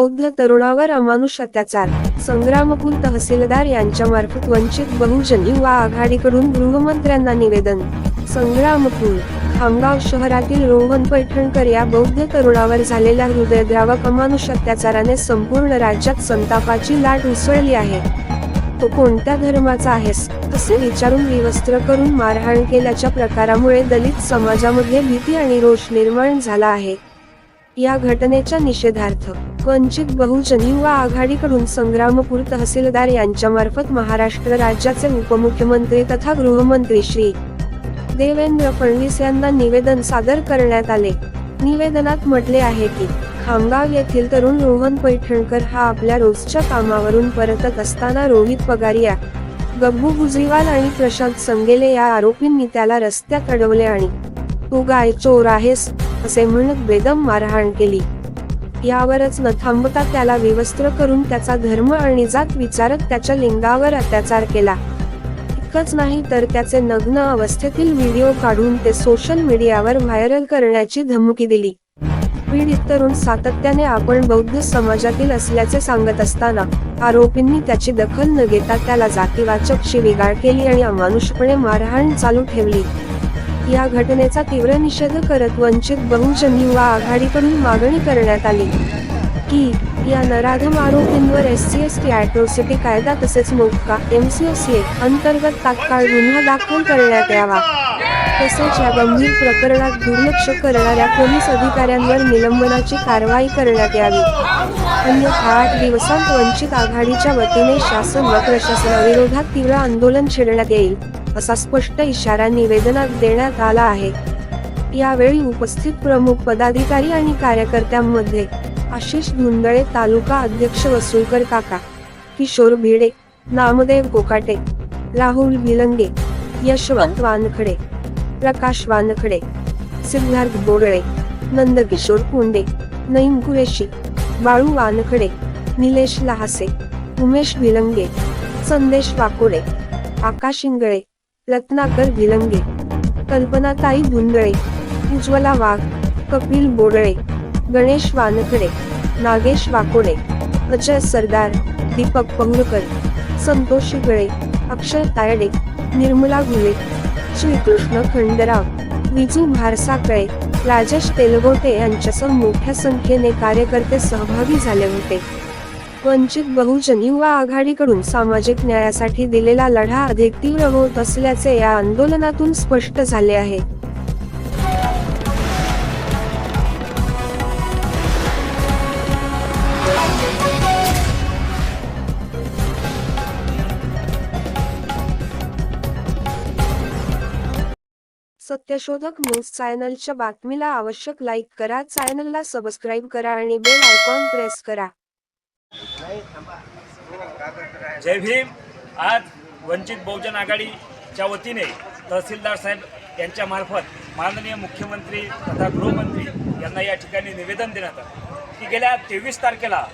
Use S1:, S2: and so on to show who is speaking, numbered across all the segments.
S1: बौद्ध तरुणावर अमानुष अत्याचार. संग्रामपूर तहसीलदार यांच्यामार्फत वंचित बहुजन युवा आघाडीकडून गृहमंत्र्यांना निवेदन. संग्रामपूर खामगाव शहरातील रोहन पैठणकर या बौद्ध तरुणावर झालेल्या हृदयद्रावक अमानुष अत्याचाराने संपूर्ण राज्यात संतापाची लाट उसळली आहे. तो कोणत्या धर्माचा आहेस? असे विचारून विवस्त्र करून मारहाण केल्याच्या प्रकारामुळे दलित समाजामध्ये भीती आणि रोष निर्माण झाला आहे. या घटनेच्या निषेधार्थ वंचित बहुजन युवा आघाडीकडून संग्रामपूर तहसीलदार यांच्यामार्फत महाराष्ट्र राज्याचे उपमुख्यमंत्री तथा गृहमंत्री श्री देवेंद्र फडणवीस यांना निवेदन सादर करण्यात आले. निवेदनात म्हटले आहे की खामगाव येथील तरुण रोहन पैठणकर हा आपल्या रोजच्या कामावरून परतत असताना रोहित पगारिया गब्बू गुजरीवाल आणि प्रशांत संगेले या आरोपींनी त्याला रस्त्यात अडवले आणि तू गाय चोर आहेस असे म्हणत बेदम मारहाण केली. यावरच न थांबता त्याला विवस्त्र करून त्याचा धर्म आणि जात विचारत त्याच्या लिंगावर अत्याचार केला. इतकंच नाही तर त्याचे नग्न अवस्थेतील व्हिडिओ काढून ते सोशल मीडियावर व्हायरल करण्याची धमकी दिली. पीडित तरुण सातत्याने आपण बौद्ध समाजातील असल्याचे सांगत असताना आरोपींनी त्याची दखल न घेता त्याला जातीवाचक शिवीगाळ केली आणि अमानुषपणे मारहाण चालू ठेवली. या घटनेचा तीव्र निषेध करत वंचित बहुजन युवा आघाडीकडून मागणी करण्यात आली. की या नराधम आरोपींवर S C S T atrocity कायदा तसेच MCOCA M C O C अंतर्गत तात्काळ गुन्हा दाखल करण्यात यावा. तसेच या गंभीर प्रकरणात दुर्लक्ष करणाऱ्या पोलीस अधिकाऱ्यांवर निलंबनाची कारवाई करण्यात यावी. अन्यथा आठ दिवसांत वंचित आघाडीच्या वतीने शासन व प्रशासनाविरोधात तीव्र आंदोलन छेडण्यात येईल. असा स्पष्ट इशारा निवेदनात देण्यात आला आहे. यावेळी उपस्थित प्रमुख पदाधिकारी आणि कार्यकर्त्यांमध्ये आशिष धुंदळे तालुका अध्यक्ष वसुलकर काका किशोर भिडे नामदेव कोकाटे राहुल विलंगे यशवंत वानखडे प्रकाश वानखडे सिद्धार्थ बोरळे नंदकिशोर कुंडे नईम कुरेशी बाळू वानखडे निलेश लहासे उमेश भिलंगे संदेश वाकोडे आकाश इंगळे रत्नाकर विलंगे कल्पनाताई धुंदळे उज्ज्वला वाघ कपिल बोरळे गणेश वानखडे नागेश वाकोडे अजय सरदार दीपक पंगकर संतोष गळे अक्षय तायडे निर्मला घुले श्रीकृष्ण खंडराव विजू भारसाकळे राजेश तेलगोटे यांच्यासह मोठ्या संख्येने कार्यकर्ते सहभागी झाले होते. वंचित बहुजन युवा आघाडीकडून सामाजिक न्यायासाठी दिलेला लढा अधिक तीव्र होत असल्याचे या आंदोलनातून स्पष्ट झाले आहे. सत्यशोधक न्यूज चॅनलच्या बातमीला आवश्यक लाईक करा चॅनलला सबस्क्राईब करा आणि बेल आयकॉन प्रेस करा.
S2: जय भीम. आज वंचित बहुजन आघाडीच्या वतीने तहसीलदार साहेब यांच्या मार्फत माननीय मुख्यमंत्री तथा गृहमंत्री यांना या ठिकाणी निवेदन देण्यात आलं. की गेल्या तेवीस तारखेला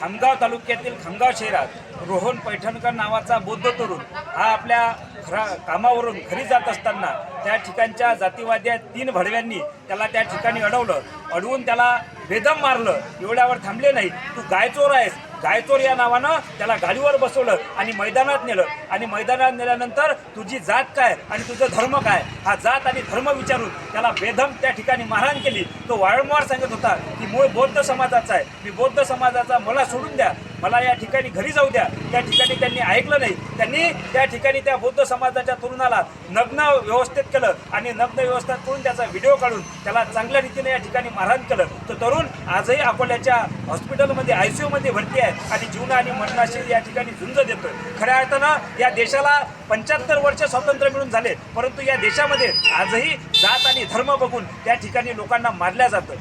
S2: खामगाव तालुक्यातील खामगाव शहरात रोहन पैठणकर नावाचा बौद्ध तरुण हा आपल्या घरा कामावरून घरी जात असताना त्या ठिकाणच्या जातीवाद्या तीन भडव्यांनी त्याला त्या ठिकाणी अडवलं. अडवून त्याला बेदम मारलं एवढ्यावर थांबले नाही. तू गायचोर आहेस. गायचोर या नावानं त्याला गाडीवर बसवलं आणि मैदानात नेलं. आणि मैदानात नेल्यानंतर तुझी जात काय आणि तुझं धर्म काय? हा जात आणि धर्म विचारून त्याला बेधम त्या ठिकाणी मारहाण केली. तो वारंवार सांगत होता की मूळ बौद्ध समाजाचा आहे. मी बौद्ध समाजाचा मला सोडून द्या. मला या ठिकाणी घरी जाऊ द्या. त्या ठिकाणी त्यांनी ऐकलं नाही. त्यांनी त्या ठिकाणी त्या बौद्ध समाजाच्या तरुणाला नग्न व्यवस्थित केलं आणि नग्न व्यवस्था करून त्याचा व्हिडिओ काढून त्याला चांगल्या रीतीने या ठिकाणी मारहाण केलं. तो करून आजही अकोल्याच्या हॉस्पिटलमध्ये आय सी यूमध्ये भरती आहे आणि जीवन आणि मरणाशी या ठिकाणी झुंज देतोय. खऱ्या अर्थानं या देशाला पंच्याहत्तर वर्ष स्वातंत्र्य मिळून झाले परंतु या देशामध्ये आजही जात आणि धर्म बघून त्या ठिकाणी लोकांना मारल्या जातं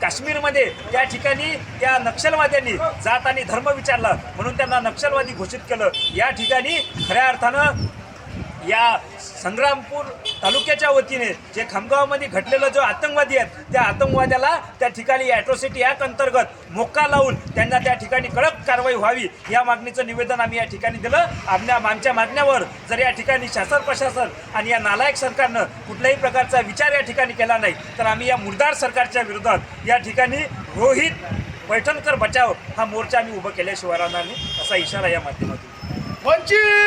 S2: काश्मीरमध्ये त्या ठिकाणी त्या नक्षलवाद्यांनी जात आणि धर्म विचारला म्हणून त्यांना नक्षलवादी घोषित केलं. या ठिकाणी खऱ्या अर्थानं या संग्रामपूर तालुक्याच्या वतीने जे खामगावमध्ये घडलेलं जो आतंकवादी आहेत त्या आतंकवाद्याला त्या ठिकाणी ॲट्रॉसिटी ॲक्ट अंतर्गत मोक्का लावून त्यांना त्या ठिकाणी कडक कारवाई व्हावी या मागणीचं निवेदन आम्ही या ठिकाणी दिलं. आमच्या आमच्या मागण्यावर जर या ठिकाणी शासन प्रशासन आणि या नालायक सरकारनं कुठल्याही प्रकारचा विचार या ठिकाणी केला नाही तर आम्ही या मुरदार सरकारच्या विरोधात या ठिकाणी रोहित पैठणकर बचाव हा मोर्चा आम्ही उभं केल्याशिवाय राहणार नाही असा इशारा या माध्यमातून
S3: वंचित